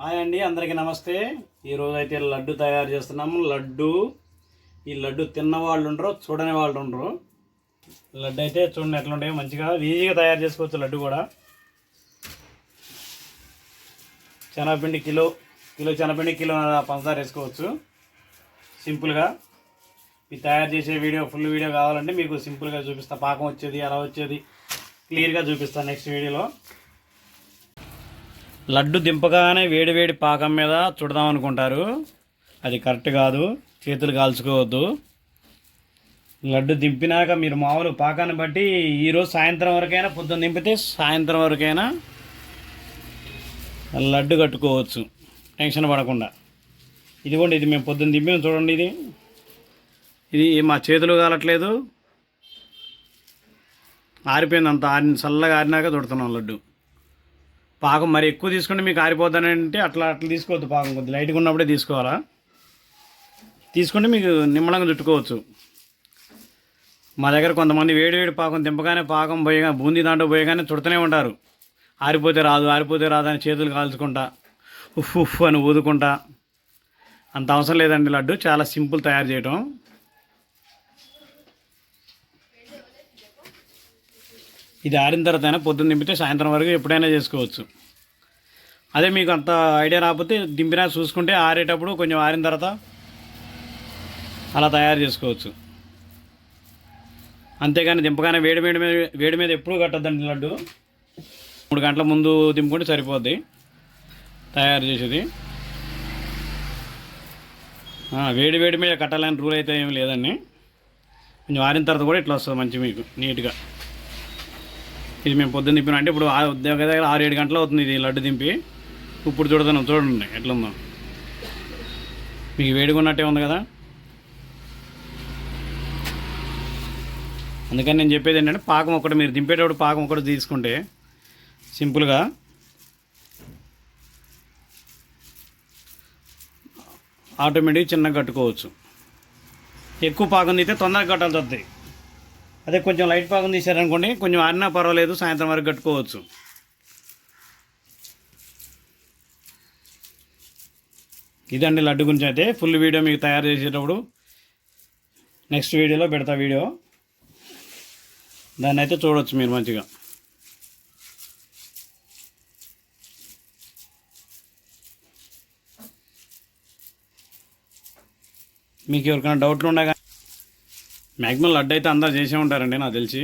Hi అండి అందరికీ నమస్తే. ఈరోజు అయితే లడ్డు తయారు చేస్తున్నాము. లడ్డు ఈ లడ్డు తిన్న వాళ్ళు ఉండరు చూడని వాళ్ళు ఉండరు. లడ్డు అయితే చూడండి ఎట్లుంటాయో మంచిగా ఈజీగా తయారు చేసుకోవచ్చు లడ్డు కూడా. శనగపిండి కిలో కిలో శనగపిండి కిలో పంచదార వేసుకోవచ్చు. సింపుల్గా. మీరు తయారు చేసే వీడియో ఫుల్ వీడియో కావాలంటే మీకు సింపుల్గా చూపిస్తా. పాకం వచ్చేది ఎలా వచ్చేది. క్లియర్గా చూపిస్తాను నెక్స్ట్ వీడియోలో. లడ్డు దింపగానే వేడి వేడి పాకం మీద చుడదాం అనుకుంటారు. అది కరెక్ట్ కాదు. చేతులు కాల్చుకోవద్దు. లడ్డు దింపినాక మీరు మామూలు పాకాన్ని బట్టి ఈరోజు సాయంత్రం వరకైనా పొద్దున్న దింపితే సాయంత్రం వరకైనా లడ్డు కట్టుకోవచ్చు. టెన్షన్ పడకుండా. ఇదిగోండి ఇది మేము పొద్దున్న దింపాము చూడండి ఇది. ఇది మా చేతులు కాలట్లేదు. ఆరిపోయింది అంత. ఆరి చల్లగా ఆరినాక చుడుతున్నాం లడ్డు. పాకం మరి ఎక్కువ తీసుకుంటే మీకు ఆరిపోతానంటే అట్లా అట్లా తీసుకోవద్దు పాకం కొద్ది. లైట్గా ఉన్నప్పుడే తీసుకోవాలా? తీసుకుంటే మీకు నిమ్మలంగా చుట్టుకోవచ్చు. మా దగ్గర కొంతమంది వేడి వేడి పాకం దింపగానే పాకం పోయగా బూందీ దాంట్లో పోయగానే చుడుతూనే ఉంటారు. ఆరిపోతే రాదు ఆరిపోతే రాదు అని చేతులు కాల్చుకుంటా ఉఫ్ ఉఫ్ అని ఊదుకుంటా. అంత అవసరం లేదండి లడ్డు చాలా సింపుల్ తయారు చేయటం. ఇది ఆరిన తర్వాత అయినా పొద్దున్న దింపితే సాయంత్రం వరకు ఎప్పుడైనా చేసుకోవచ్చు. అదే మీకు అంత ఐడియా రాకపోతే దింపినా చూసుకుంటే ఆరేటప్పుడు కొంచెం ఆరిన తర్వాత అలా తయారు చేసుకోవచ్చు. అంతేగాని దింపగానే వేడి వేడి మీద వేడి మీద ఎప్పుడూ కట్టద్దండి లడ్డు. మూడు గంటల ముందు దింపుకుంటే సరిపోద్ది తయారు చేసేది. వేడి వేడి మీద కట్టాలని రూల్ అయితే ఏం లేదండి. కొంచెం ఆరిన తర్వాత కూడా ఇట్లా వస్తుంది మంచి మీకు నీట్గా. ఇది మేము పొద్దున్న దింపిన అంటే ఇప్పుడు దగ్గర దగ్గర ఆరు ఏడు గంటలు అవుతుంది ఇది లడ్డు దింపి ఇప్పుడు చూడదాం చూడండి ఎట్లుందో. మీకు వేడిగా ఉన్నట్టే ఉంది కదా? అందుకని నేను చెప్పేది ఏంటంటే పాకం ఒకటి మీరు దింపేటప్పుడు పాకం ఒకటి తీసుకుంటే సింపుల్గా ఆటోమేటిక్ చిన్నగా కట్టుకోవచ్చు. ఎక్కువ పాకం తీస్తే తొందరగా కట్టాల్సి వస్తుంది అదే కొంచెం లైట్ పాకం తీసారనుకోండి కొంచెం ఆరినా పర్వాలేదు సాయంత్రం వరకు కట్టుకోవచ్చు. ఇదండి లడ్డు గురించి అయితే. ఫుల్ వీడియో మీకు తయారు చేసేటప్పుడు నెక్స్ట్ వీడియోలో పెడతా వీడియో. దాన్ని అయితే చూడవచ్చు మీరు మంచిగా. మీకు ఎవరికైనా డౌట్లు ఉండగా మ్యాక్సిమం లడ్డు అయితే అందరు చేసే ఉంటారండి నాకు తెలిసి.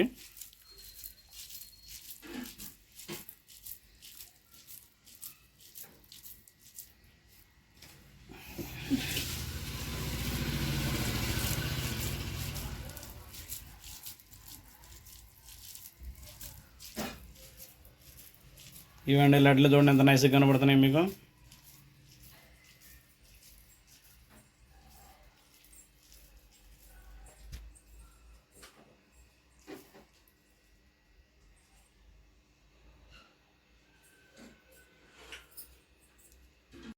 ఇవండి లడ్లు చూడండి ఎంత నైస్గా కనబడుతున్నాయి మీకు.